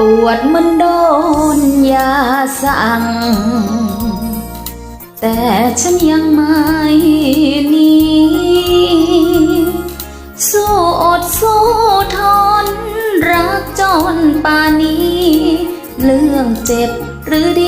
ปวดมันโดนยาสั่ง แต่ฉันยังไม่นีสู้อดสู้ทน รักจนป่านนี้ เรื่องเจ็บหรือดี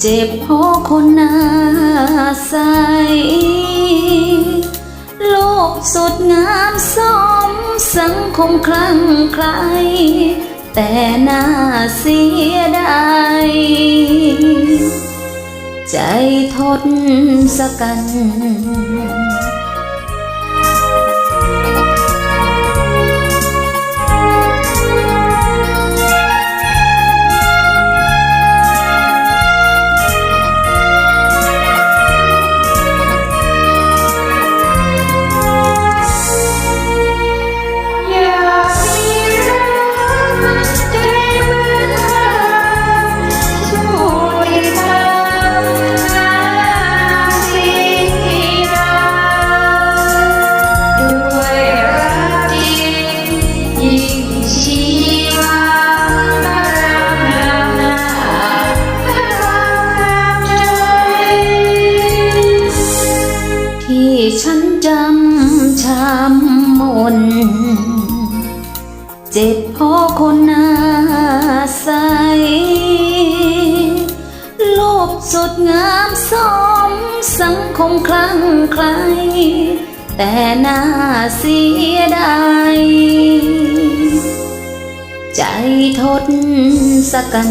เจ็บเพราะคนหน้าใส โลกสุดงามสมสังคมคลั่งไคล้แต่น่าเสียดายใจทดสกัน ฉันจำช้ำมน เจ็บเพราะคนหน้าใสโลกสุดงามสมสังคมคลั่งไคล้แต่น่าเสียดายใจทดสกัน